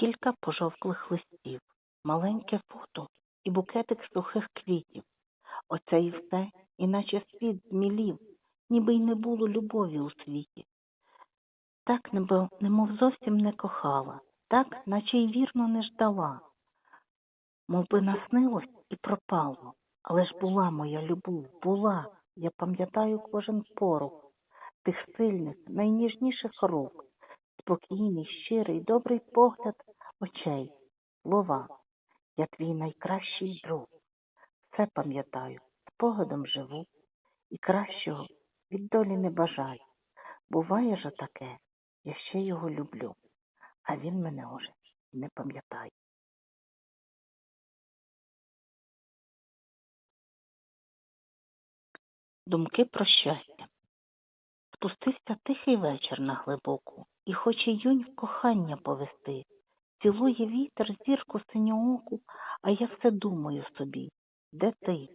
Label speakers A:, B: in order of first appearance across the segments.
A: кілька пожовклих листів, маленьке фото і букетик сухих квітів. Оце і все, іначе світ змілів, ніби й не було любові у світі. Так, немов зовсім не кохала, так, наче й вірно не ждала. Мов би наснилось і пропало, але ж була моя любов, була, я пам'ятаю кожен порух тих сильних, найніжніших рук, спокійний, щирий, добрий погляд очей, слова. Я твій найкращий друг. Все пам'ятаю, спогадом живу і кращого від долі не бажаю. Буває же таке, я ще його люблю, а він мене уже не пам'ятає. Думки про щастя. Спустився тихий вечір на глибоку, і хоче юнь в кохання повести. Цілує вітер зірку синьооку, а я все думаю собі, де ти?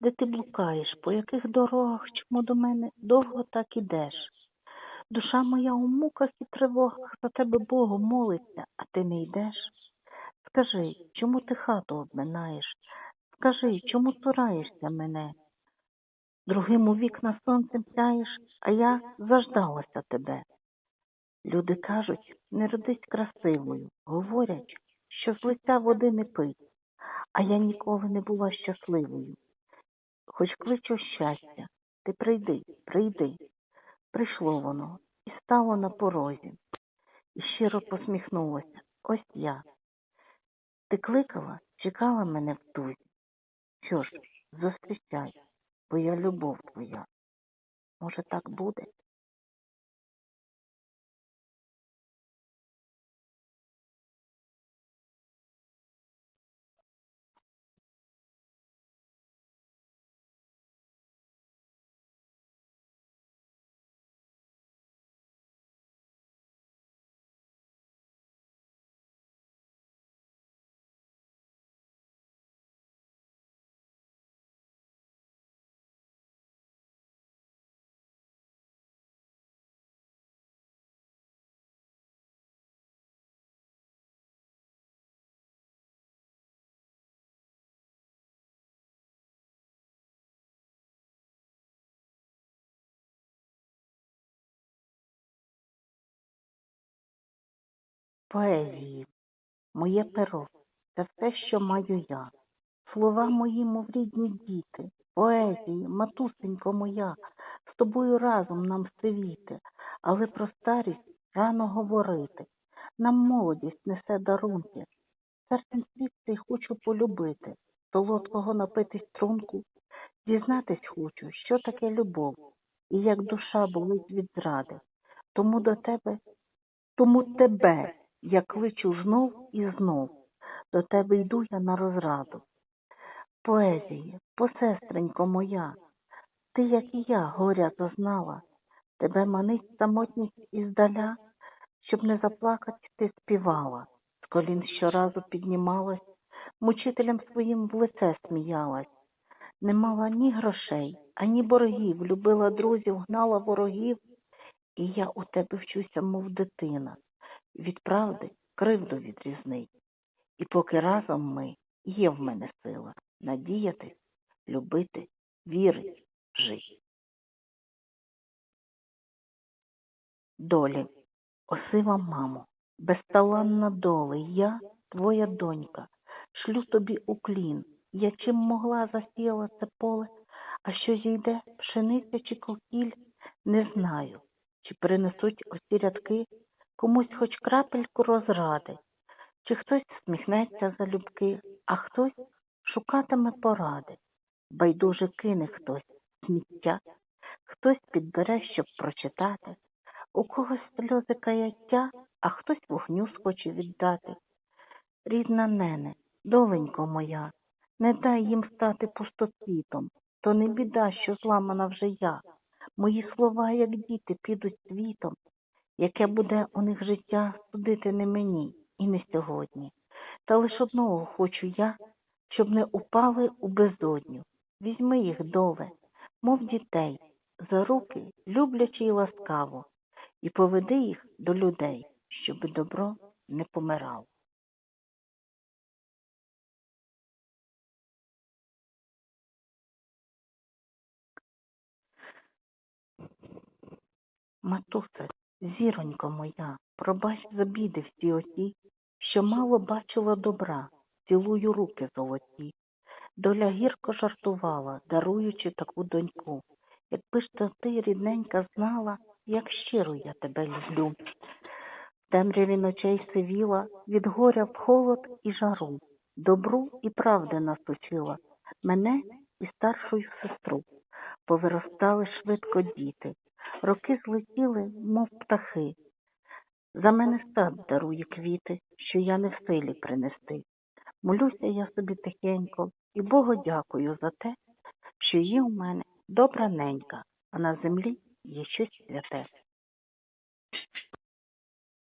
A: Де ти блукаєш, по яких дорогах, чому до мене довго так ідеш? Душа моя у муках і тривогах за тебе Богу молиться, а ти не йдеш. Скажи, чому ти хату обминаєш? Скажи, чому цураєшся мене? Другим у вікна сонцем сяєш, а я заждалася тебе. Люди кажуть, не родись красивою, говорять, що з лиця води не пить, а я ніколи не була щасливою. Хоч кличу щастя, ти прийди, прийди. Прийшло воно і стало на порозі, і щиро посміхнулося. Ось я. Ти кликала, чекала мене в тузі. Що ж, зустрічай, бо я любов твоя. Може, так буде? Поезії, моє перо, це все, що маю я. Слова мої, мов рідні діти, поезії, матусенько моя, з тобою разом нам сивіти, але про старість рано говорити. Нам молодість несе дарунки. Серцем світ цей хочу полюбити, солодкого напити струнку, дізнатись хочу, що таке любов, і як душа болить від зради. Тому до тебе, тому тебе я кличу знов і знов, до тебе йду я на розраду. Поезії, посестренько моя, ти, як і я, горя зазнала, тебе манить самотність іздаля, щоб не заплакать, ти співала, з колін щоразу піднімалась, мучителям своїм в лице сміялась. Не мала ні грошей, ані боргів, любила друзів, гнала ворогів, і я у тебе вчуся, мов дитина, від правди кривду відрізнить. І поки разом ми, є в мене сила надіяти, любити, вірить, жити. Долі, осива мамо, безталанна доле, я, твоя донька, шлю тобі уклін. Я чим могла засіяла це поле, а що зійде, пшениця чи кокіль, не знаю, чи принесуть оці рядки комусь хоч крапельку розради, чи хтось сміхнеться залюбки, а хтось шукатиме поради. Байдуже кине хтось сміття, хтось підбере, щоб прочитати, у когось сльози каяття, а хтось вогню схоче віддати. Рідна нене, доленько моя, не дай їм стати пустоцвітом, то не біда, що зламана вже я. Мої слова, як діти, підуть світом, яке буде у них життя, судити не мені і не сьогодні. Та лише одного хочу я, щоб не упали у безодню. Візьми їх доле, мов дітей, за руки, люблячи й ласкаво, і поведи їх до людей, щоб добро не помирало. Матуса зіронько моя, пробач за біди всі оті, що мало бачила добра, цілую руки золоті. Доля гірко жартувала, даруючи таку доньку. Якби ж то ти, рідненька, знала, як щиро я тебе люблю. В темряві ночей сивіла, від горя в холод і жару. Добру і правди нас учила, мене і старшою сестру. Повиростали швидко діти, роки злетіли, мов птахи. За мене сад дарує квіти, що я не в силі принести. Молюся я собі тихенько і Богу дякую за те, що є у мене добра ненька, а на землі є щось святе.